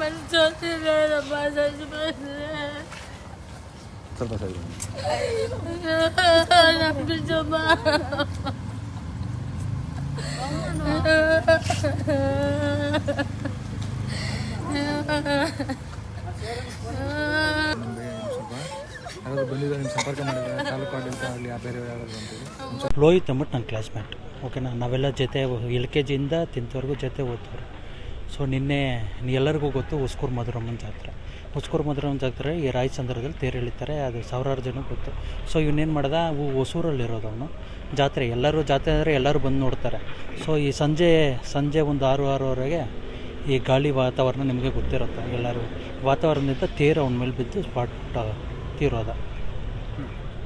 ಮನ್ಸೋತಿಲ್ಲ ಸ್ವಲ್ಪ ಸರಿ ನಮ್ದು ರೋಹಿತ್ ಅಂದ್ಬಿಟ್ಟು ನನ್ನ ಕ್ಲಾಸ್ಮೇಟ್ ಓಕೆನಾ ನಾವೆಲ್ಲ ಜೊತೆ ಎಲ್ ಕೆ ಜಿಯಿಂದ ಟೆಂತ್ವರೆಗೂ ಜೊತೆ ಓದ್ತವ್ರು. ಸೊ ನಿನ್ನೆ ಎಲ್ಲರಿಗೂ ಗೊತ್ತು ಹೊಸ್ಕೂರು ಮಧುರಮ್ಮನ ಜಾತ್ರೆ. ಹೊಸ್ಕೂರು ಮಧುರಮ್ಮನ ಜಾತ್ರೆ ಈ ರಾಯಚಂದ್ರದಲ್ಲಿ ತೇರು ಎಳಿತಾರೆ ಅದು ಸಾವಿರಾರು ಜನ ಗೊತ್ತು. ಸೊ ಇವನೇನು ಮಾಡ್ದ, ಅವು ಹೊಸೂರಲ್ಲಿರೋದು ಅವನು. ಜಾತ್ರೆ, ಎಲ್ಲರೂ ಜಾತ್ರೆ ಅಂದರೆ ಎಲ್ಲರೂ ಬಂದು ನೋಡ್ತಾರೆ. ಸೊ ಈ ಸಂಜೆ ಸಂಜೆ ಒಂದು ಆರು, ಆರೂವರೆಗೆ ಈ ಗಾಳಿ ವಾತಾವರಣ ನಿಮಗೆ ಗೊತ್ತಿರುತ್ತೆ ಎಲ್ಲರೂ ವಾತಾವರಣದಿಂದ ತೇರು ಅವನ ಮೇಲೆ ಬಿದ್ದು ಸ್ಪಾಟ್ ತೀರೋದ.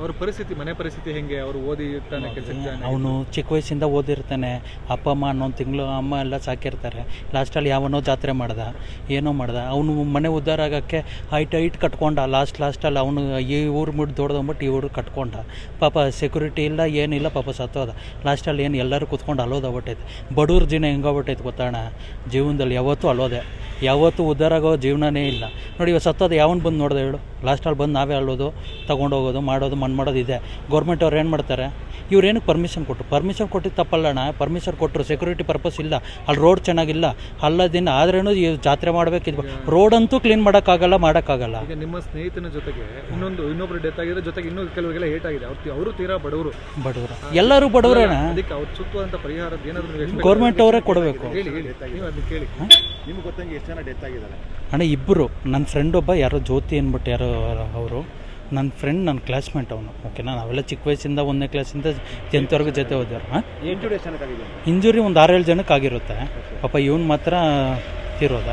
ಅವ್ರ ಪರಿಸ್ಥಿತಿ ಮನೆ ಪರಿಸ್ಥಿತಿ ಹೆಂಗೆ? ಅವರು ಓದಿ ಇರ್ತಾನೆ ಕೆಲಸಕ್ಕೆ ಅವನು ಚಿಕ್ಕ ವಯಸ್ಸಿಂದ ಓದಿರ್ತಾನೆ. ಅಪ್ಪ ಅಮ್ಮ ಅನ್ನೊಂದು ತಿಂಗಳು ಅಮ್ಮ ಎಲ್ಲ ಸಾಕಿರ್ತಾರೆ. ಲಾಸ್ಟಲ್ಲಿ ಯಾವನೋ ಜಾತ್ರೆ ಮಾಡ್ದ ಏನೋ ಮಾಡ್ದ. ಅವನು ಮನೆ ಉದ್ಧಾರ ಆಗೋಕ್ಕೆ ಹೈಟ್ ಹೈಟ್ ಕಟ್ಕೊಂಡ. ಲಾಸ್ಟ್ ಲಾಸ್ಟಲ್ಲಿ ಅವನು ಈ ಊರು ಮುಟ್ಟು ದೊಡ್ಡದಂಬಿಟ್ಟು ಈ ಊರು ಕಟ್ಕೊಂಡ. ಪಾಪ ಸೆಕ್ಯೂರಿಟಿ ಇಲ್ಲ ಏನಿಲ್ಲ ಪಾಪ ಸತ್ತೋದ. ಲಾಸ್ಟಲ್ಲಿ ಏನು ಎಲ್ಲರೂ ಕುತ್ಕೊಂಡು ಅಲೋದಾಗ್ಬಿಟ್ಟೈತೆ ಬಡವ್ರ ಜೀವನ ಹೆಂಗಾಗ್ಬಿಟ್ಟೈತೆ ಗೊತ್ತಾಣ? ಜೀವನದಲ್ಲಿ ಯಾವತ್ತೂ ಅಲೋದೆ. ಯಾವತ್ತೂ ಉದ್ಧಾರ ಆಗೋ ಜೀವನನೇ ಇಲ್ಲ. ನೋಡಿ ಇವಾಗ ಸತ್ತೋದು ಯಾವನು ಬಂದು ನೋಡಿದೆ ಹೇಳು? ಲಾಸ್ಟಲ್ಲಿ ಬಂದು ನಾವೇ ಅಲ್ಲೋದು ತೊಗೊಂಡೋಗೋದು ಮಾಡೋದು ಮಣ್ಣು ಮಾಡೋದು ಇದೆ. ಗೌರ್ಮೆಂಟ್ ಅವ್ರು ಏನು ಮಾಡ್ತಾರೆ? ಇವ್ರು ಏನಕ್ಕೆ ಪರ್ಮಿಷನ್ ಕೊಟ್ಟರು ಪರ್ಮಿಷನ್ ಕೊಟ್ಟಿದ್ದು ತಪ್ಪಲ್ಲಣ್ಣ ಪರ್ಮಿಷನ್ ಕೊಟ್ಟರು ಸೆಕ್ಯೂರಿಟಿ ಪರ್ಪಸ್ ಇಲ್ಲ. ಅಲ್ಲಿ ರೋಡ್ ಚೆನ್ನಾಗಿಲ್ಲ. ಅಲ್ಲದಿನ ಆದ್ರೇನು ಈ ಜಾತ್ರೆ ಮಾಡಬೇಕಿದ್ವು. ರೋಡ್ ಅಂತೂ ಕ್ಲೀನ್ ಮಾಡೋಕ್ಕಾಗಲ್ಲ ಮಾಡೋಕ್ಕಾಗಲ್ಲ. ಈಗ ನಿಮ್ಮ ಸ್ನೇಹಿತನ ಜೊತೆಗೆ ಇನ್ನೊಂದು ಇನ್ನೊಬ್ರು ಡೆತ್ ಆಗಿದೆ ಜೊತೆಗೆ ಇನ್ನೂ ಕೆಲವರಿಗೆಲ್ಲ ಏಟ್ ಆಗಿದೆ. ಅವ್ರು ಅವರು ತೀರಾ ಬಡವರು. ಬಡವರು. ಎಲ್ಲರೂ ಬಡವರಣ್ಣ ಅದಕ್ಕೆ ಅವ್ರು ಸುತ್ತುವಂಥ ಪರಿಹಾರ ಏನಾದರೂ ಗೌರ್ಮೆಂಟ್ ಅವರೇ ಕೊಡಬೇಕು. ಹೇಳಿ ಹೇಳಿ ನೀವು ಅದನ್ನ ಕೇಳಿ. ನಿಮ್ಗೆ ಗೊತ್ತಂಗೆ ಎಷ್ಟು ಜನ ಡೆತ್ ಆಗಿದ್ದಾರೆ? ಅಣ್ಣ ಇಬ್ಬರು ನನ್ನ ಫ್ರೆಂಡ್ ಒಬ್ಬ ಯಾರೋ ಜ್ಯೋತಿ ಅಂದ್ಬಿಟ್ಟು ಯಾರೋ ಅವರು. ನನ್ನ ಫ್ರೆಂಡ್ ನನ್ನ ಕ್ಲಾಸ್ಮೇಟ್ ಅವನು. ಓಕೆನಾ ನಾವೆಲ್ಲ ಚಿಕ್ಕ ವಯಸ್ಸಿಂದ ಒಂದನೇ ಕ್ಲಾಸಿಂದ ಟೆಂತ್ವರೆಗೂ ಜೊತೆ ಓದ್ಯಾರ ಹಾಂ? ಇಂಜುರಿ ಒಂದು ಆರೇಳು ಜನಕ್ಕೆ ಆಗಿರುತ್ತೆ. ಪಾಪ ಇವನು ಮಾತ್ರ ತೀರೋದ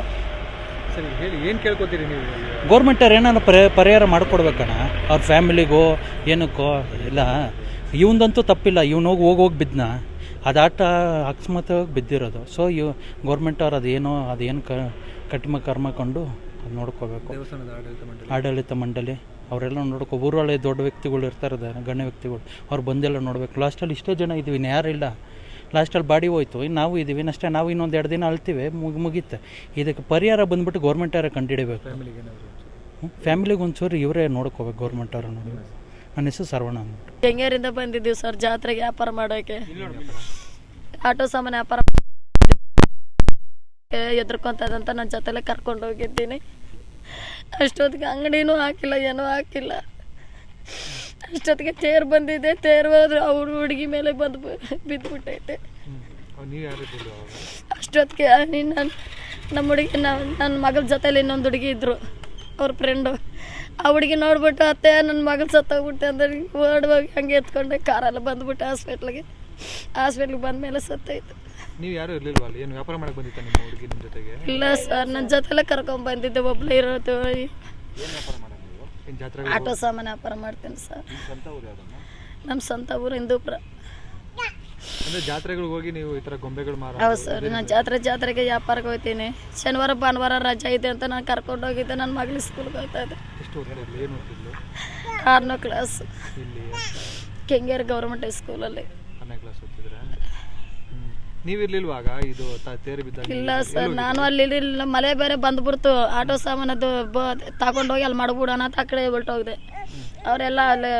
ಸರಿ ಹೇಳಿ ಏನು ಕೇಳ್ಕೊತೀರಿ ನೀವು ಗೌರ್ಮೆಂಟ್ ಅವ್ರು ಏನಾರ ಪರಿ ಪರಿಹಾರ ಮಾಡಿಕೊಡ್ಬೇಕಣ್ಣ? ಅವ್ರ ಫ್ಯಾಮಿಲಿಗೋ ಏನಕ್ಕೋ ಇಲ್ಲ. ಇವಂದಂತೂ ತಪ್ಪಿಲ್ಲ. ಇವನು ಹೋಗಿ ಹೋಗಿ ಹೋಗಿ ಬಿದ್ದನ ಅದು ಆಟ ಅಕಸ್ಮಾತ್ ಬಿದ್ದಿರೋದು. ಸೊ ಇವ್ ಗೌರ್ಮೆಂಟ್ ಅವ್ರು ಅದೇನೋ ಅದೇನು ಕ ಕಟ್ಮ ಕರ್ಮ ಕಂಡು ಅದು ನೋಡ್ಕೋಬೇಕು. ಆಡಳಿತ ಮಂಡಳಿ. ಆಡಳಿತ ಮಂಡಳಿ ಅವರೆಲ್ಲ ನೋಡ್ಕೊ ಊರೊಳಗೆ ದೊಡ್ಡ ವ್ಯಕ್ತಿಗಳು ಇರ್ತಾರೆ ಗಣ್ಯ ವ್ಯಕ್ತಿಗಳು ಅವ್ರು ಬಂದೆಲ್ಲ ನೋಡಬೇಕು. ಲಾಸ್ಟಲ್ಲಿ ಇಷ್ಟೇ ಜನ ಇದ್ದೀವಿ ಇನ್ನು ಯಾರು ಇಲ್ಲ. ಲಾಸ್ಟಲ್ಲಿ ಬಾಡಿ ಹೋಯ್ತು ಇನ್ನು ನಾವು ಇದ್ದೀವಿ ಅಷ್ಟೇ ನಾವು ಇನ್ನೊಂದು ಎರಡು ದಿನ ಅಳ್ತೀವಿ ಮುಗಿ ಮುಗೀತೆ. ಇದಕ್ಕೆ ಪರಿಹಾರ ಬಂದ್ಬಿಟ್ಟು ಗೌರ್ಮೆಂಟ್ ಅವರೇ ಕಂಡುಹಿಡಬೇಕು. ಫ್ಯಾಮಿಲಿಗೆ ಒಂಚೂರು. ಇವರೇ ನೋಡ್ಕೋಬೇಕು ಗೌರ್ಮೆಂಟ್ ಅವರು ನೋಡಿ ನನ್ನ ಹೆಸರು ಸರ್ವಣ ಅಂದ್ಬಿಟ್ಟು. ಕೆಂಗೇರಿಂದ ಬಂದಿದ್ದೀವಿ ಸರ್ ಜಾತ್ರೆಗೆ ವ್ಯಾಪಾರ ಮಾಡೋಕೆ? ಆಟೋ ಸಾಮಾನು ವ್ಯಾಪಾರ ಎದ್ರಕೊಂತದಂತ ನನ್ನ ಜೊತೆಲೆ ಕರ್ಕೊಂಡು ಹೋಗಿದ್ದೀನಿ ಅಷ್ಟೊತ್ತಿಗೆ ಅಂಗಡಿನೂ ಹಾಕಿಲ್ಲ ಏನೂ ಹಾಕಿಲ್ಲ. ಅಷ್ಟೊತ್ತಿಗೆ ತೇರು ಬಂದಿದೆ ತೇರು ಹೋದ್ರೆ ಅವ್ರ ಹುಡುಗಿ ಮೇಲೆ ಬಂದು ಬಿದ್ದುಬಿಟ್ಟೈತೆ ಅಷ್ಟೊತ್ತಿಗೆ ನೀನು ನನ್ನ ನಮ್ಮ ಹುಡುಗಿ ನನ್ನ ಮಗಳ ಜೊತೆಲಿ ಇನ್ನೊಂದು ಹುಡುಗಿ ಇದ್ದರು ಅವ್ರ ಫ್ರೆಂಡು ಆ ಹುಡುಗಿ ನೋಡ್ಬಿಟ್ಟು ಅತ್ತೆ ನನ್ನ ಮಗಳು ಸತ್ತೋಗ್ಬಿಟ್ಟೆ ಅಂದ್ರೆ ಓಡುವಾಗ ಹಂಗೆ ಎತ್ಕೊಂಡೆ ಕಾರೆಲ್ಲ ಬಂದ್ಬಿಟ್ಟು ಹಾಸ್ಪಿಟ್ಲಿಗೆ ಹಾಸ್ಪಿಟ್ಲಿಗೆ ಬಂದಮೇಲೆ ಸತ್ತೈತೆ ನೀವು ಯಾರು ಇರ್ಲಿಲ್ಲ ಅಲ್ಲಿ? ಏನು ವ್ಯಾಪಾರ ಮಾಡಕ್ಕೆ ಬಂದಿತ್ತ ನಿಮ್ಮ ಹುಡುಗಿ ನಿಮ್ಮ ಜೊತೆಗೆ? ಇಲ್ಲ ಸರ್ ನನ್ನ ಜೊತೆಲ್ಲ ಕರ್ಕೊಂಡ್ ಬಂದಿದ್ದೆ ಒಬ್ಬಳು ಇರೋದು. ಏನು ಜಾತ್ರೆ ಆಟೋ ಸಾಮಾನು ವ್ಯಾಪಾರ ಮಾಡ್ತೀನಿ ಸರ್. ನಮ್ಮ ಸ್ವಂತ ಊರು ಹಿಂದೂಪುರ ಜಾತ್ರೆಗಳಿಗೆ ಹೋಗಿ ನೀವು ಈ ಥರ ಗೊಂಬೆಗಳು ಮಾರ ಹೌದು ಸರ್ ನಾನು ಜಾತ್ರೆ ಜಾತ್ರೆಗೆ ವ್ಯಾಪಾರಕ್ಕೆ ಹೋಗ್ತೀನಿ. ಶನಿವಾರ ಭಾನುವಾರ ರಜೆ ಇದೆ ಅಂತ ನಾನು ಕರ್ಕೊಂಡು ಹೋಗಿದ್ದೆ ನನ್ನ ಮಗಳು ಸ್ಕೂಲ್ಗೆ ಹೋಗ್ತಾ ಇದ್ದೆ ಎಷ್ಟು ಓದ್ತಿದ್ಲು ಏನು ಓದ್ತಿದ್ಲು ಆರನೇ class Kengeri Kengeri government class ಓದ್ತಿದ್ರ? ಇದು ಬಿದ್ದಾಗ ಇಲ್ಲ ಸರ್ ನಾನು ಅಲ್ಲಿ ಇರಲಿಲ್ಲ. ಮಳೆ ಬೇರೆ ಬಂದ್ಬಿಡ್ತು. ಆಟೋ ಸಾಮಾನದು ಬ ತಗೊಂಡೋಗಿ ಅಲ್ಲಿ ಮಾಡ್ಬಿಡೋಣ ಅಂತ ಆ ಕಡೆ ಹೊರ್ಟೋಗ್ದೆ ಅವರೆಲ್ಲ ಅಲ್ಲಿ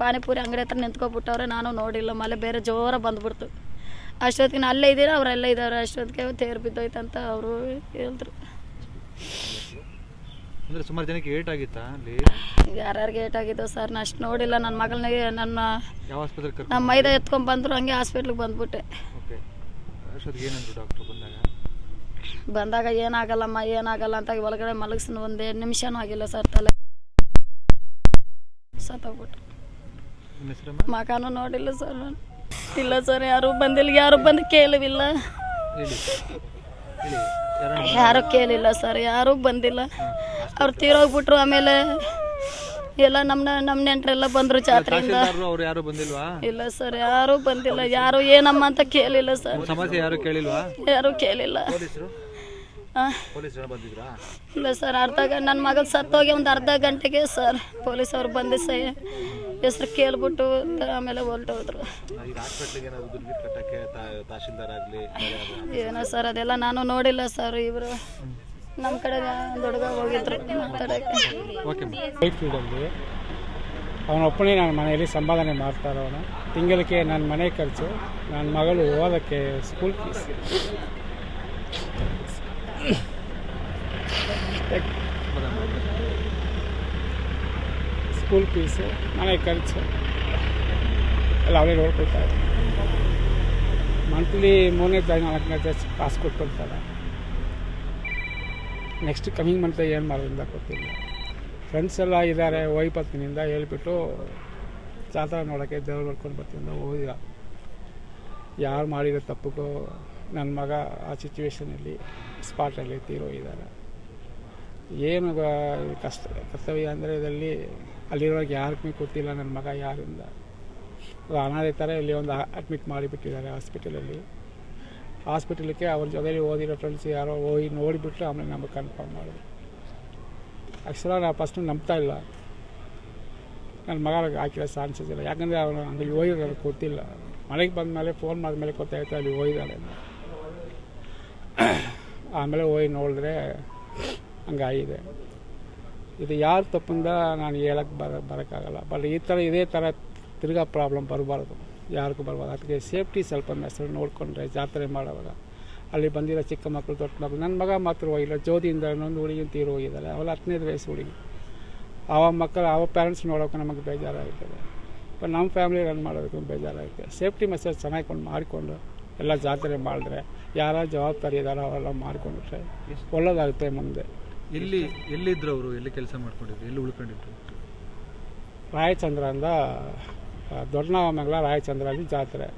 ಪಾನಿಪುರಿ ಅಂಗಡಿ ಹತ್ರ ನಿಂತ್ಕೊಬಿಟ್ಟವ್ರೆ ನಾನು ನೋಡಿಲ್ಲ ಮಳೆ ಬೇರೆ ಜೋರ ಬಂದ್ಬಿಡ್ತು. ಅಷ್ಟೊತ್ತಿಗೆ ಅಲ್ಲೇ ಇದ್ದೀರಾ? ಅವರೆಲ್ಲ ಇದ್ದಾರೆ ಅಷ್ಟೊತ್ತಿಗೆ ತೇರು ಬಿದ್ದೋಯ್ತಂತ ಅವರು ಹೇಳಿದ್ರು. ಅಂದ್ರೆ ಸುಮಾರು ಜನಕ್ಕೆ ಏಟ್ ಆಗಿತ್ತಾ ಅಲ್ಲಿ? ಯಾರ್ಯಾರಿಗೆ ಏಟಾಗಿದ್ದೋ ಸರ್ ನಾನು ಅಷ್ಟು ನೋಡಿಲ್ಲ. ನನ್ನ ಮಗಳನಿಗೆ ನನ್ನ ಯಾವ ಆಸ್ಪತ್ರೆಗೆ ಕರ್ಕೊಂಡು ನಮ್ಮ ಮೈದ ಎತ್ಕೊಂಡ್ ಬಂದರು ಹಂಗೆ ಹಾಸ್ಪಿಟ್ಲಿಗೆ ಬಂದ್ಬಿಟ್ಟೆ. ಡಾಕ್ಟ್ರು ಬಂದಾಗ? ಬಂದಾಗ ಏನಾಗಲ್ಲಮ್ಮ ಏನಾಗಲ್ಲ ಅಂತ ಒಳಗಡೆ ಮಲಗಿಸ್ ಒಂದು ಎರಡು ನಿಮಿಷನೂ ಆಗಿಲ್ಲ ಸರ್ ತಲೆ ಸತ್ತೋಗ್ಬಿಟ್ಟು ಮಕಾನು ನೋಡಿಲ್ಲ ಸರ್ ನಾನು. ಇಲ್ಲ ಸರ್ ಯಾರು ಬಂದಿಲ್ಲ ಯಾರು ಬಂದು ಕೇಳವಿಲ್ಲ. ಯಾರು ಕೇಳಿಲ್ಲ ಸರ್ ಯಾರು ಬಂದಿಲ್ಲ. ಅವ್ರು ತೀರೋಗ್ಬಿಟ್ರು ಆಮೇಲೆ ಎಲ್ಲ ನಮ್ಮ ನಮ್ಮ ನೆಂಟರೆಲ್ಲ ಬಂದರು ಜಾತ್ರೆಯಿಂದ. ತಹಸೀಲ್ದಾರರು ಅವ್ರು ಯಾರು ಬಂದಿಲ್ವಾ? ಇಲ್ಲ ಸರ್ ಯಾರು ಬಂದಿಲ್ಲ ಯಾರು ಏನಮ್ಮ ಅಂತ ಕೇಳಿಲ್ಲ ಸರ್. ಸಮಸ್ಯೆ ಯಾರು ಕೇಳಿಲ್ವಾ? ಯಾರು ಕೇಳಿಲ್ಲ. ಇಲ್ಲ ಸರ್ ಅರ್ಧ ಗಂಟೆ ನನ್ನ ಮಗ ಸತ್ತೋಗಿ ಒಂದು ಅರ್ಧ ಗಂಟೆಗೆ ಸರ್ ಪೊಲೀಸ್ ಅವ್ರು ಬಂದು ಸಹ ಹೆಸ್ರು ಕೇಳ್ಬಿಟ್ಟು ಆಮೇಲೆ ಹೊರಟೋದ್ರು ದುಡ್ಡು ಏನೋ ಸರ್ ಅದೆಲ್ಲ ನಾನು ನೋಡಿಲ್ಲ ಸರ್ ಇವರು. ನಮ್ಮ ಕಡೆ ಒಂದು ಹುಡುಗ ಹೋಗಿದ್ರು ಮಾತಾಡೋಕ್ಕೆ ಫೀಲ್ಡಲ್ಲಿ ಅವನೊಬ್ಬನೇ ನನ್ನ ಮನೆಯಲ್ಲಿ ಸಂಪಾದನೆ ಮಾಡ್ತಾರೆ ಅವನು ತಿಂಗಳಿಗೆ ನನ್ನ ಮನೆ ಖರ್ಚು ನನ್ನ ಮಗಳು ಓದೋಕ್ಕೆ ಸ್ಕೂಲ್ ಫೀಸ್ ಸ್ಕೂಲ್ ಫೀಸು ಮನೆ ಖರ್ಚು ಎಲ್ಲ ಅವರೇ ನೋಡ್ಕೊಳ್ತಾರೆ ಮಂತ್ಲಿ ಮೂರನೇ ತಾರೀಕು, ನಾಲ್ಕನೇ ತಾರೀಕು ಪಾಸ್ ಕೊಟ್ಕೊಳ್ತಾರೆ. ನೆಕ್ಸ್ಟ್ ಕಮಿಂಗ್ ಮಂತ್ ಏನು ಮಾಡೋದ್ರಿಂದ ಗೊತ್ತಿಲ್ಲ. ಫ್ರೆಂಡ್ಸ್ ಎಲ್ಲ ಇದ್ದಾರೆ ಹೋಗಿ ಬರ್ತೀನಿಂದ ಹೇಳ್ಬಿಟ್ಟು ಜಾತ್ರೆ ನೋಡೋಕ್ಕೆ ದೇವ್ರು ನೋಡ್ಕೊಂಡು ಬರ್ತೀನಿ ಅಂತ ಹೋಗಿಲ್ಲ. ಯಾರು ಮಾಡಿರೋ ತಪ್ಪಿಗೂ ನನ್ನ ಮಗ ಆ ಸಿಚುವೇಶನಲ್ಲಿ ಸ್ಪಾಟಲ್ಲಿ ತೀರೋಗಿದ್ದಾರೆ ಏನು ಕಷ್ಟ, ಕರ್ತವ್ಯ ಅಂದರೆ ಇದರಲ್ಲಿ ಅಲ್ಲಿರೋರಿಗೆ ಯಾರಿಗೂ ಗೊತ್ತಿಲ್ಲ ನನ್ನ ಮಗ ಯಾರಿಂದ ಅನಾಥ ಥರ ಇಲ್ಲಿ ಒಂದು ಅಡ್ಮಿಟ್ ಮಾಡಿಬಿಟ್ಟಿದ್ದಾರೆ ಹಾಸ್ಪಿಟಲಲ್ಲಿ ಹಾಸ್ಪಿಟಲ್ಗೆ ಅವ್ರ ಜೊತೆಲಿ ಓದಿರೋ ಫ್ರೆಂಡ್ಸ್ ಯಾರೋ ಹೋಗಿ ನೋಡಿಬಿಟ್ಟು ಆಮೇಲೆ ನಮಗೆ ಕನ್ಫರ್ಮ್ ಮಾಡಿದ್ರು. ಅಕ್ಷರ ನಾನು ಫಸ್ಟು ನಂಬ್ತಾ ಇಲ್ಲ. ನನ್ನ ಮಗಳಿಗೆ ಹಾಕಿರೋ ಚಾನ್ಸಸ್ ಇಲ್ಲ. ಯಾಕಂದರೆ ಅವನು ಅಲ್ಲಿ ಹೋಗಿರೋದು ಗೊತ್ತಿಲ್ಲ. ಮನೆಗೆ ಬಂದಮೇಲೆ ಫೋನ್ ಮಾಡಿದ್ಮೇಲೆ ಗೊತ್ತಾಯ್ತು ಅಲ್ಲಿ ಹೋಗಿದ್ದಾಳೆ. ಆಮೇಲೆ ಹೋಗಿ ನೋಡಿದ್ರೆ ಹಂಗಾಗಿದೆ. ಇದು ಯಾರು ತಪ್ಪಿಂದ ನಾನು ಹೇಳಕ್ಕೆ ಬರ, ಬರೋಕ್ಕಾಗಲ್ಲ. ಬಟ್ ಈ ಥರ, ಇದೇ ಥರ ತಿರ್ಗಾ ಪ್ರಾಬ್ಲಮ್ ಬರಬಾರ್ದು. ಯಾರಿಗೂ ಬರಬಾರ್ದು. ಅದಕ್ಕೆ ಸೇಫ್ಟಿ ಸ್ವಲ್ಪ ಮೆಸರು ನೋಡಿಕೊಂಡ್ರೆ ಜಾತ್ರೆ ಮಾಡೋವಾಗ. ಅಲ್ಲಿ ಬಂದಿರೋ ಚಿಕ್ಕ ಮಕ್ಕಳು ದೊಡ್ಡ ಮಕ್ಕಳು ನನ್ನ ಮಗ ಮಾತ್ರ ಹೋಗಿಲ್ಲ. ಜ್ಯೋತಿಯಿಂದ ಇನ್ನೊಂದು ಹುಡುಗಿ ತೀರು ಹೋಗಿದ್ದಾರೆ ಅವಳು ಹತ್ತನೇದು ವಯಸ್ಸು ಹುಡುಗಿ. ಅವ ಮಕ್ಕಳು, ಅವ ಪೇರೆಂಟ್ಸ್ ನೋಡೋಕೆ ನಮಗೆ ಬೇಜಾರಾಗ್ತದೆ. ಬಟ್ ನಮ್ಮ ಫ್ಯಾಮಿಲಿ ರನ್ ಮಾಡೋದಕ್ಕೂ ಬೇಜಾರಾಗುತ್ತೆ ಸೇಫ್ಟಿ ಮೆಸೇಜ್ ಚೆನ್ನಾಗಿ ಕೊಂಡು, ಮಾಡಿಕೊಂಡು ಎಲ್ಲ ಜಾತ್ರೆ ಮಾಡಿದ್ರೆ ಯಾರ ಜವಾಬ್ದಾರಿ ಇದ್ದಾರೋ ಅವೆಲ್ಲ ಮಾಡಿಕೊಂಡ್ರೆ ಒಳ್ಳೇದಾಗುತ್ತೆ ಮುಂದೆ. ಎಲ್ಲಿ ಎಲ್ಲಿದ್ರು ಅವರು ಎಲ್ಲಿ ಕೆಲಸ ಮಾಡ್ಕೊಂಡಿದ್ರು ಎಲ್ಲಿ ಉಳ್ಕೊಂಡಿದ್ರು? ರಾಯಚಂದ್ರ ಅಂದ ದೊಡ್ಡನಾಮಂಗಲ ರಾಯಚಂದ್ರ ಅಲ್ಲಿ ಜಾತ್ರೆ.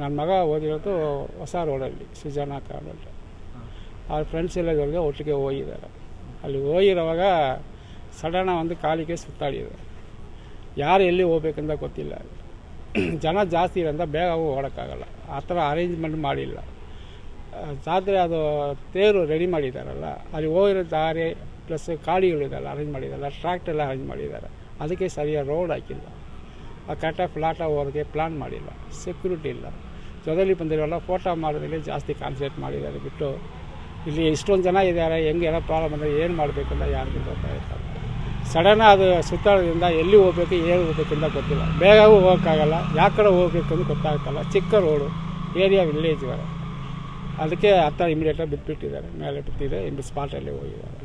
ನನ್ನ ಮಗ ಓದಿರೋದು ಹೊಸ ರೋಡಲ್ಲಿ ಸುಜಾನ ಕಾಲೇಜ್ ಅವ್ರ ಫ್ರೆಂಡ್ಸ್ ಎಲ್ಲ ಜೊತೆಗೆ ಒಟ್ಟಿಗೆ ಹೋಗಿದ್ದಾರೆ. ಅಲ್ಲಿ ಹೋಗಿರೋವಾಗ ಸಡನ್ ಒಂದು ಕಾಲಿಗೆ ಸುತ್ತಾಡಿದೆ ಯಾರು ಎಲ್ಲಿ ಹೋಗ್ಬೇಕಂತ ಗೊತ್ತಿಲ್ಲ. ಜನ ಜಾಸ್ತಿ ಇರೋದ್ರಿಂದ ಬೇಗ ಓಡೋಕ್ಕಾಗಲ್ಲ ಆ ಥರ ಅರೇಂಜ್ಮೆಂಟ್ ಮಾಡಿಲ್ಲ. ಜಾತ್ರೆ ಅದು ತೇರು ರೆಡಿ ಮಾಡಿದ್ದಾರಲ್ಲ ಅಲ್ಲಿ ಹೋಗಿರೋ ದಾರಿ ಪ್ಲಸ್ ಗಾಡಿಗಳಿದೆಲ್ಲ ಅರೇಂಜ್ ಮಾಡಿದ್ದಾರೆ ಟ್ರ್ಯಾಕ್ಟರ್ ಎಲ್ಲ ಅರೇಂಜ್ ಮಾಡಿದ್ದಾರೆ ಅದಕ್ಕೆ ಸರಿಯಾಗಿ ರೋಡ್ ಹಾಕಿಲ್ಲ. ಆ ಕರೆಕ್ಟಾಗಿ ಫ್ಲಾಟ್ ಹೋಗೋದಕ್ಕೆ ಪ್ಲಾನ್ ಮಾಡಿಲ್ಲ. ಸೆಕ್ಯೂರಿಟಿ ಇಲ್ಲ. ಜೊತೆಲಿ ಬಂದಿರೋಲ್ಲ ಫೋಟೋ ಮಾಡೋದ್ರಲ್ಲಿ ಜಾಸ್ತಿ ಕಾನ್ಸಂಟ್ರೇಟ್ ಮಾಡಿದ್ದಾರೆ ಬಿಟ್ಟು, ಇಲ್ಲಿ ಇಷ್ಟೊಂದು ಜನ ಇದ್ದಾರೆ, ಹೆಂಗೆ ಏನೋ ಪ್ರಾಬ್ಲಮ್ ಅಂದರೆ ಏನು ಮಾಡಬೇಕಂತ ಯಾರಿಗೂ ಗೊತ್ತಾಗ್ತಲ್ಲ ಸಡನ್ ಅದು ಸುತ್ತಾಡೋದ್ರಿಂದ ಎಲ್ಲಿ ಹೋಗ್ಬೇಕು, ಏನು ಹೋಗ್ಬೇಕಂತ ಗೊತ್ತಿಲ್ಲ. ಬೇಗ ಹೋಗೋಕ್ಕಾಗಲ್ಲ. ಯಾವ ಕಡೆ ಹೋಗ್ಬೇಕು ಅಂತ ಗೊತ್ತಾಗ್ತಲ್ಲ ಚಿಕ್ಕ ರೋಡು ಏರಿಯಾ ವಿಲೇಜ್ ಅದಕ್ಕೆ ಹತ್ತ ಇಮಿಡಿಯೇಟಾಗಿ ಬಿಟ್ಬಿಟ್ಟಿದ್ದಾರೆ. ಮೇಲೆ ಬಿಟ್ಟಿದೆ ಇನ್ನು ಸ್ಪಾಟಲ್ಲಿ ಹೋಗಿದ್ದಾರೆ